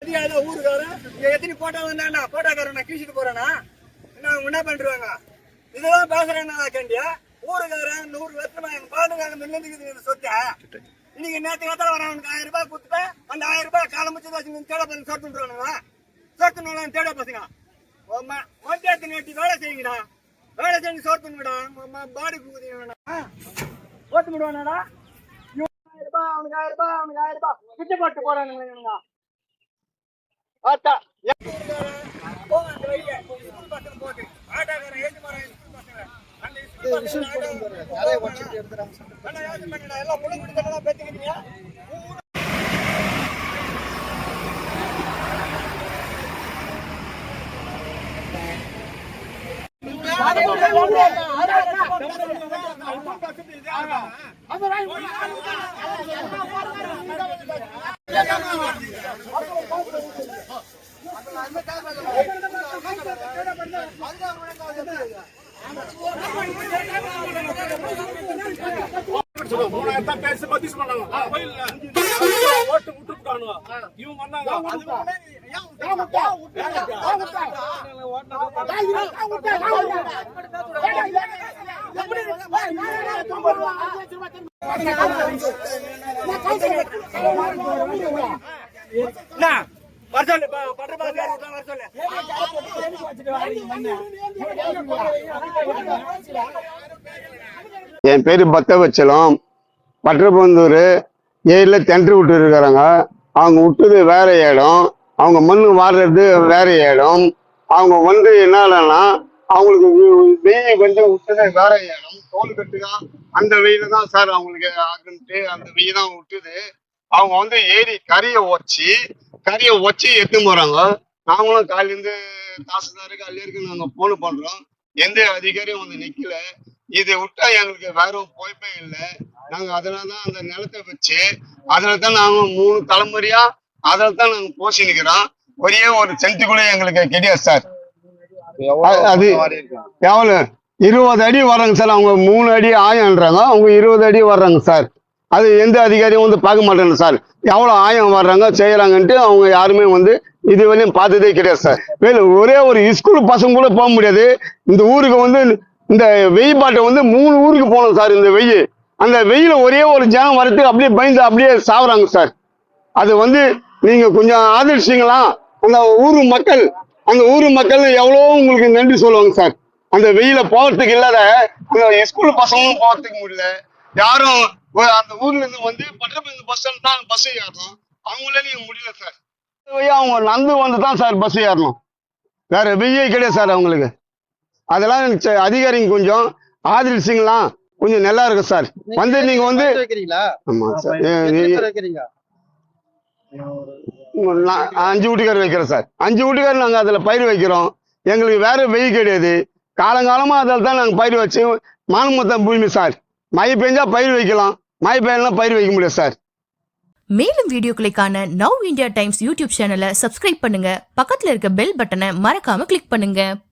தெரியாத ஊருக்காரன். இங்க எத்தனை போட்டோ வந்தாண்டா போட்டோக்காரன் நான் கீழ்ச்சிட்டு போறேனா? என்ன அவங்க என்ன பண்றாங்க? இதெல்லாம் பேசுறேன்னா கேண்டியா? ஊருக்காரன் நூறு வருஷமா எங்க பாடுகால மின்னதுக்கு இந்த சொத்தை. இன்னைக்கு நேற்று நேரத்தில் வர அவனுக்கு ஆயிரம் ரூபாய் கொடுத்துட்டேன். அந்த ஆயிரம் ரூபாய் காலம் வச்சு வச்சு தேட பண்ணி சொத்துன்றானுங்க சொத்துனால தேட பசங்க மொட்டை நேற்று வேலை செய்யுங்கடா. வேலை செஞ்சு சோத்துங்கடா பாடி கூதிங்கடா ஓட்டு விடுவானடா ஆயிரம் ரூபாய் அவனுக்கு ஆயிரம் ரூபாய் அவனுக்கு ஆயிரம் ரூபாய். பிச்சை போட்டு போறானுங்க இவனுங்க. ஆத்தா போங்க அந்த வழியில ஸ்கூல் பசங்க போட்டு ஆட்டோக்காரன் ஏசி மரம் ஸ்கூல் பசங்க அந்த ஸ்கூல் பசங்க நிறைய வச்சுட்டு எடுத்துறாங்க அண்ணா யோசனை பண்ணுடா எல்லாம் மூணாயிரத்தான் குடிக்கலாம் பேசிக்கிறீங்க பேசி இவங்க வந்தாங்க. என்ன? வர சொல்லு. ப- பட்டர் பாஸ் யார் விட்டா வர சொல்லு. என் பேர் பக்தவச்சலம் பட்டரபந்தூர் ஏரியில் தென்று விட்டு இருக்கிறாங்க அவங்க விட்டது வேற இடம் அவங்க மண் வாடுறது வேற இடம் அவங்க வந்து என்னன்னா அவங்களுக்கு வெயில் வந்து விட்டது வேற இடம். தோல் கட்டுதா? அந்த வெயில தான் சார் அவங்களுக்கு ஆகுன்ட்டு அந்த வெயில் தான் விட்டுது. அவங்க வந்து ஏரி கறியை ஒச்சி கறியை ஒச்சி எடுத்து போறாங்க. நாங்களும் காலையிலேருந்து தாசில்தாரு கல்லியருக்கு நாங்கள் போன் பண்றோம். எந்த அதிகாரியும் வந்து நிக்கல. இதை விட்டா எங்களுக்கு வேற பொய்ப்பே இல்லை. நாங்க அதனால தான் அந்த நிலத்தை வச்சு அதனால தான் நாங்க மூணு தலைமுறையா அதில் தான் நாங்க போசி நிக்கிறோம். ஒரே ஒரு சென்ட் கூட எங்களுக்கு கிடையாது சார். அது- எவ்வளவு? இருபது அடி வர்றாங்க சார். அவங்க மூணு அடி ஆயம்ன்றாங்க. அவங்க இருபது அடி வர்றாங்க சார். அது எந்த அதிகாரியும் வந்து பார்க்க மாட்டேங்க சார். எவ்வளோ ஆயம் வர்றாங்க செய்யறாங்கன்ட்டு அவங்க யாருமே வந்து இது வரையும் பார்த்ததே கிடையாது சார். வேலை ஒரே ஒரு ஸ்கூல் பசங்க கூட போக முடியாது. இந்த ஊருக்கு வந்து இந்த வெயில் பாட்டை வந்து மூணு ஊருக்கு போகணும் சார் இந்த வெயில். அந்த வெயில ஒரே ஒரு ஜனம் வரத்துக்கு அப்படியே பயந்து அப்படியே சாவுறாங்க சார். அது வந்து நீங்க கொஞ்சம் ஆதரிச்சிங்களா? அந்த ஊர் மக்கள் அந்த ஊர் மக்கள் எவ்வளோ உங்களுக்கு நன்றி சொல்லுவாங்க சார். அந்த வெயில போகிறதுக்கு இல்லாத அந்த ஸ்கூல் பசங்களும் போகிறதுக்கு முடியல. யாரும் அந்த ஊர்ல இருந்து வந்து பட்டப்பந்து பஸ் ஸ்டாண்ட் தான் பஸ் ஏறணும். அவங்களால நீங்க முடியல சார். அவங்க நடந்து வந்து தான் சார் பஸ் ஏறணும். வேற வெய்யே கிடையாது சார் அவங்களுக்கு. அதெல்லாம் அதிகாரிங்க கொஞ்சம் ஆதரிச்சிங்களா கொஞ்சம் நல்லா இருக்கும் சார். வந்து நீங்க வந்து வைக்கிறீங்களா? ஆமா சார். அஞ்சு வீட்டுக்கார் வைக்கிறோம் சார். அஞ்சு வீட்டுக்கார் நாங்கள் அதில் பயிர் வைக்கிறோம். எங்களுக்கு வேற வெயில் கிடையாது. காலங்காலமாக அதில் தான் நாங்கள் பயிர் வச்சு மானமொத்த பூமி சார். மழை பெஞ்சா பயிர் வைக்கலாம். மழை பெய்யலாம் பயிர் வைக்க முடியாது சார். மேலும் வீடியோக்களை காண நவ் இந்தியா டைம்ஸ் யூடியூப் சேனலை சப்ஸ்கிரைப் பண்ணுங்க. பக்கத்துல இருக்க பெல் பட்டனை மறக்காம கிளிக் பண்ணுங்க.